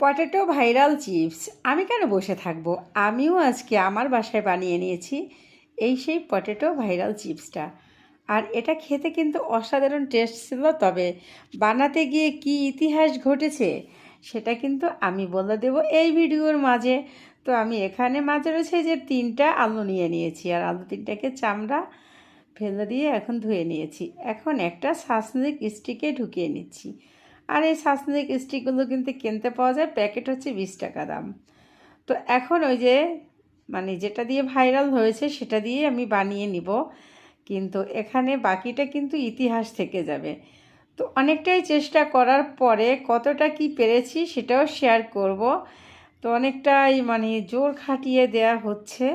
Potato viral chips. আমি কেন বসে থাকব? আমিও আজকে আমার বাসায় বানিয়ে নিয়েছি এই সেই পটেটো ভাইরাল চিপসটা। আর এটা খেতে কিন্তু অসাধারণ টেস্ট ছিল, তবে বানাতে গিয়ে কি ইতিহাস ঘটেছে সেটা কিন্তু আমি বলে দেব এই ভিডিওর মাঝে। তো আমি এখানে মাঝে রয়েছে যে তিনটা আলু নিয়ে নিয়েছি, আর আলু তিনটাকে চামড়া ফেলে দিয়ে এখন ধুয়ে নিয়েছি। এখন একটা সাসনিক স্টিকে ঢুকিয়ে নিচ্ছি। আর এই সাসনিক স্টিকগুলো কিন্তু কিনতে পাওয়া যায়, প্যাকেট হচ্ছে বিশ টাকা দাম। তো এখন ওই যে মানে যেটা দিয়ে ভাইরাল হয়েছে সেটা দিয়ে আমি বানিয়ে নিব। কিন্তু এখানে বাকিটা কিন্তু ইতিহাস থেকে যাবে। তো অনেকটাই চেষ্টা করার পরে কতটা কি পেরেছি সেটাও শেয়ার করব। তো অনেকটাই মানে জোর খাটিয়ে দেয়া হচ্ছে।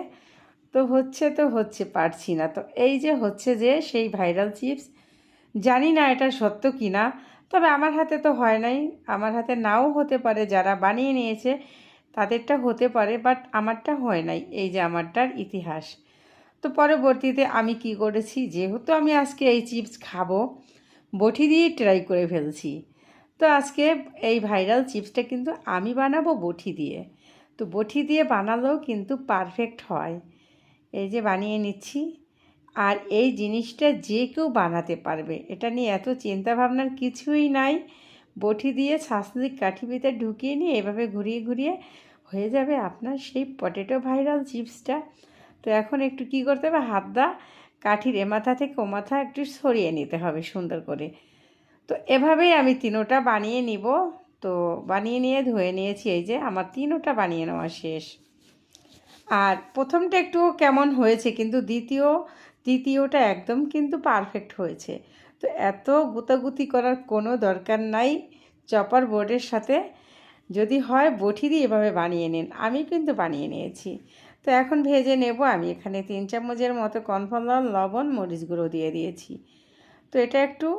তো হচ্ছে তো হচ্ছে, পারছি না। তো এই যে হচ্ছে যে সেই ভাইরাল চিপস, জানি না এটা সত্য কি না তবে আমার হাতে তো হয় নাই। আমার হাতে নাও হতে পারে, যারা বানিয়ে নিয়েছে তাদেরটা হতে পারে বাট আমারটা হয় নাই। এই যে আমারটার ইতিহাস। তো পরবর্তীতে আমি কি করেছি? যেহেতু আমি আজকে এই চিপস খাব, বটি দিয়ে ট্রাই করে ফেলছি। তো আজকে এই ভাইরাল চিপসটা কিন্তু আমি বানাবো বটি দিয়ে। তো বটি দিয়ে বানালেও কিন্তু পারফেক্ট হয়। এই যে বানিয়ে নিচ্ছি। আর এই জিনিসটা যে কেউ বানাতে পারবে। এটা নিয়ে এত চিন্তা ভাবনার কিছুই নাই। বটি দিয়ে শাসনিক কাঠি ভিতরে ঢুকিয়ে নিয়ে এভাবে ঘুরিয়ে ঘুরিয়ে হয়ে যাবে আপনার সেই পটেটো ভাইরাল চিপসটা। তো এখন একটু কি করতে হবে? হাত দা, কাঠির এ মাথা থেকে ও মাথা একটু সরিয়ে নিতে হবে সুন্দর করে। তো এভাবেই আমি তিনোটা বানিয়ে নিব। তো বানিয়ে নিয়ে ধুয়ে নিয়েছি। এই যে আমার তিনোটা বানিয়ে নেওয়া শেষ। আর প্রথমটা একটু কেমন হয়েছে, কিন্তু দ্বিতীয় তৃতীয়টা একদম কিন্তু পারফেক্ট হয়েছে। তো এত গুতাগুতি করার কোনো দরকার নাই, চপার বোর্ডের সাথে যদি হয় বটি দিয়ে এভাবে বানিয়ে নিন, আমি কিন্তু বানিয়ে নিয়েছি। তো এখন ভেজে নেব, আমি এখানে তিন চামচের মতো কর্নফ্লাওয়ার লবণ, মরিচ গুঁড়ো দিয়ে দিয়েছি। তো এটা একটু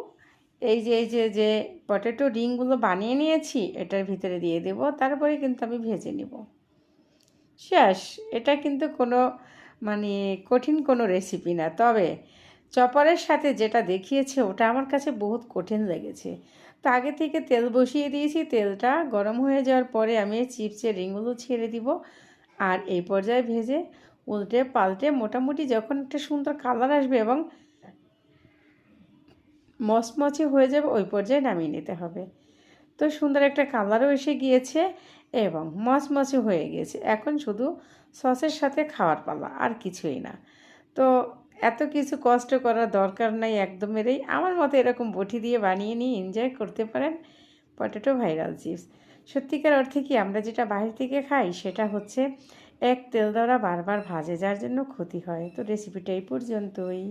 এই যে এই যে যে পটেটো রিংগুলো বানিয়ে নিয়েছি, এটার ভিতরে দিয়ে দেব, তারপরে কিন্তু আমি ভেজে নেব। শেষ। এটা কিন্তু কোনো মানে কঠিন কোনো রেসিপি না। তবে চপারের সাথে যেটা দেখিয়েছে, ওটা আমার কাছে বহুত কঠিন লেগেছে। তো আগে থেকে তেল বসিয়ে দিয়েছি। তেলটা গরম হয়ে যাওয়ার পরে আমি চিপসের রিংগুলো ছেড়ে দিব আর এই পর্যায়ে ভেজে উল্টে পাল্টে মোটামুটি যখন একটা সুন্দর কালার আসবে এবং মচমচে হয়ে যাবে, ওই পর্যায়ে নামিয়ে নিতে হবে। তো সুন্দর একটা কালারও এসে গিয়েছে এবং মচমচে হয়ে গিয়েছে। এখন শুধু সসের সাথে খাওয়ার পালা, আর কিছুই না। তো এত কিছু কষ্ট করার দরকার নাই একদমেরই আমার মতো এরকম বটি দিয়ে বানিয়ে নিয়ে এনজয় করতে পারেন পটেটো ভাইরাল চিপস সত্যিকার অর্থে কি আমরা যেটা বাইরে থেকে খাই সেটা হচ্ছে এক তেল দ্বারা বারবার ভাজে যার জন্য ক্ষতি হয়। তো রেসিপিটা এই পর্যন্তই।